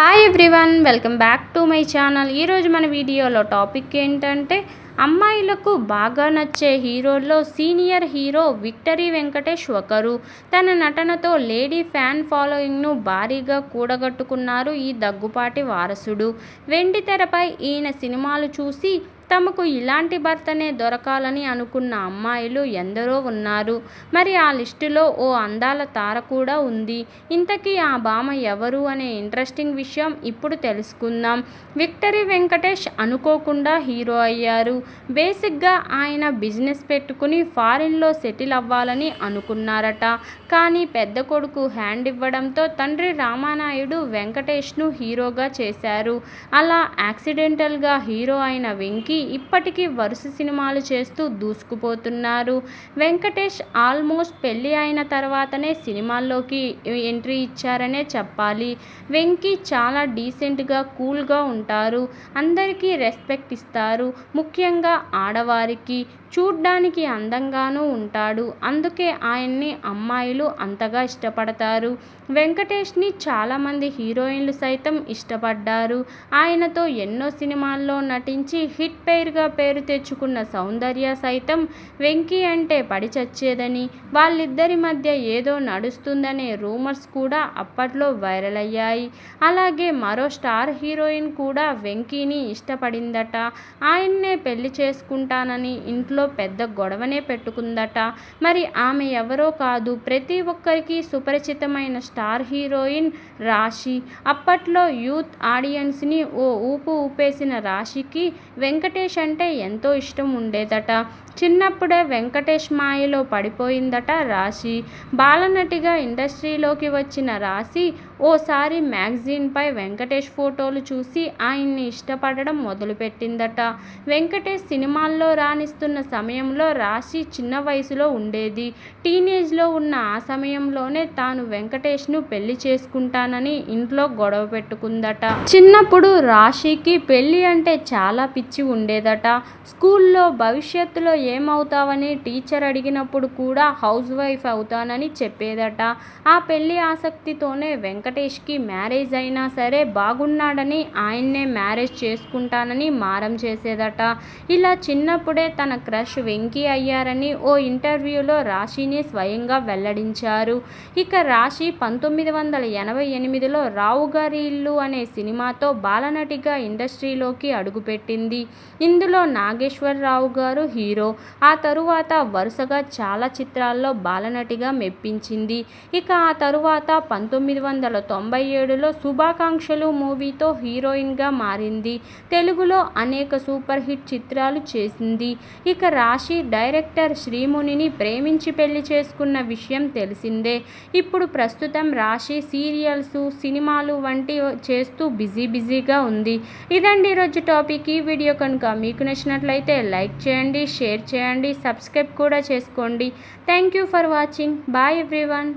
Hi everyone welcome back to my channel ఈరోజు మన వీడియోలో టాపిక్ ఏంటంటే అమ్మాయిలకు బాగా నచ్చే హీరోల్లో సీనియర్ హీరో విక్టరీ వెంకటేష్ ఒకరు. తన నటనతో లేడీ ఫ్యాన్ ఫాలోయింగ్ను భారీగా కూడగట్టుకున్నారు ఈ దగ్గుపాటి వారసుడు. వెండితెరపై ఈయన సినిమాలు చూసి తమకు ఇలాంటి భర్తనే దొరకాలని అనుకున్న అమ్మాయిలు ఎందరో ఉన్నారు. మరి ఆ లిస్టులో ఓ అందాల తార కూడా ఉంది. ఇంతకీ ఆ భామ ఎవరు అనే ఇంట్రెస్టింగ్ విషయం ఇప్పుడు తెలుసుకుందాం. విక్టరీ వెంకటేష్ అనుకోకుండా హీరో అయ్యారు. బేసిక్గా ఆయన బిజినెస్ పెట్టుకుని ఫారిన్లో సెటిల్ అవ్వాలని అనుకున్నారట. కానీ పెద్ద కొడుకు హ్యాండ్ ఇవ్వడంతో తండ్రి రామానాయుడు వెంకటేష్ను హీరోగా చేశారు. అలా యాక్సిడెంటల్గా హీరో అయిన వెంకీ ఇప్పటికీ వరుస సినిమాలు చేస్తూ దూసుకుపోతున్నారు. వెంకటేష్ ఆల్మోస్ట్ పెళ్ళి అయిన తర్వాతనే సినిమాల్లోకి ఎంట్రీ ఇచ్చారనే చెప్పాలి. వెంకీ చాలా డీసెంట్గా కూల్గా ఉంటారు. అందరికీ రెస్పెక్ట్ ఇస్తారు. ముఖ్యంగా ఆడవారికి. చూడ్డానికి అందంగానూ ఉంటాడు. అందుకే ఆయన్ని అమ్మాయిలు అంతగా ఇష్టపడతారు. వెంకటేష్ని చాలామంది హీరోయిన్లు సైతం ఇష్టపడ్డారు. ఆయనతో ఎన్నో సినిమాల్లో నటించి హిట్ పేరుగా పేరు తెచ్చుకున్న సౌందర్య సైతం వెంకీ అంటే పడి చచ్చేదని వాళ్ళిద్దరి మధ్య ఏదో నడుస్తుందనే రూమర్స్ కూడా అప్పట్లో వైరల్ అయ్యాయి. అలాగే మరో స్టార్ హీరోయిన్ కూడా వెంకీని ఇష్టపడిందట. ఆయన్నే పెళ్ళి చేసుకుంటానని ఇంట్లో పెద్ద గొడవనే పెట్టుకుందట. మరి ఆమె ఎవరో కాదు ప్రతి ఒక్కరికి సుపరిచితమైన స్టార్ హీరోయిన్ రాశి. అప్పట్లో యూత్ ఆడియన్స్ని ఓ ఊపు ఊపేసిన రాశికి వెంకటేష్ అంటే ఎంతో ఇష్టం ఉండేదట. చిన్నప్పుడే వెంకటేష్ మాయలో పడిపోయిందట రాశి. బాలనటిగా ఇండస్ట్రీలోకి వచ్చిన రాశి ఓసారి మ్యాగజీన్పై వెంకటేష్ ఫోటోలు చూసి ఆయన్ని ఇష్టపడడం మొదలుపెట్టిందట. వెంకటేష్ సినిమాల్లో రాణిస్తున్న సమయంలో రాశి చిన్న వయసులో ఉండేది. టీనేజ్లో ఉన్న ఆ సమయంలోనే తాను వెంకటేష్ను పెళ్ళి చేసుకుంటానని ఇంట్లో గొడవ పెట్టుకుందట. చిన్నప్పుడు రాశికి పెళ్ళి అంటే చాలా పిచ్చి ఉండేదట. స్కూల్లో భవిష్యత్తులో ఏమవుతావని టీచర్ అడిగినప్పుడు కూడా హౌస్ వైఫ్ అవుతానని చెప్పేదట. ఆ పెళ్ళి ఆసక్తితోనే వెంకటేష్కి మ్యారేజ్ అయినా సరే బాగున్నాడని ఆయన్నే మ్యారేజ్ చేసుకుంటానని మారం చేసేదట. ఇలా చిన్నప్పుడే తన క్రష్ వెంకీ అయ్యారని ఓ ఇంటర్వ్యూలో రాశిని స్వయంగా వెల్లడించారు. ఇక రాశి పంతొమ్మిది వందల ఎనభై ఎనిమిదిలో రావు గారి ఇల్లు అనే సినిమాతో బాలనటిగా ఇండస్ట్రీలోకి అడుగుపెట్టింది. ఇందులో నాగేశ్వరరావు గారు హీరో. ఆ తరువాత వరుసగా చాలా చిత్రాల్లో బాలనటిగా మెప్పించింది. ఇక ఆ తరువాత పంతొమ్మిది వందల తొంభై ఏడులో శుభాకాంక్షలు మూవీతో హీరోయిన్గా మారింది. తెలుగులో అనేక సూపర్ హిట్ చిత్రాలు చేసింది. ఇక రాశి డైరెక్టర్ శ్రీమునిని ప్రేమించి పెళ్ళి చేసుకున్న విషయం తెలిసిందే. ఇప్పుడు ప్రస్తుతం రాశి సీరియల్స్ సినిమాలు వంటి చేస్తూ బిజీ బిజీగా ఉంది. ఇదండి ఈరోజు టాపిక్. ఈ వీడియో కనుక కనుక మీకు నచ్చినట్లయితే లైక్ చేయండి షేర్ చేయండి సబ్స్క్రైబ్ కూడా చేసుకోండి. Thank you for watching. Bye everyone.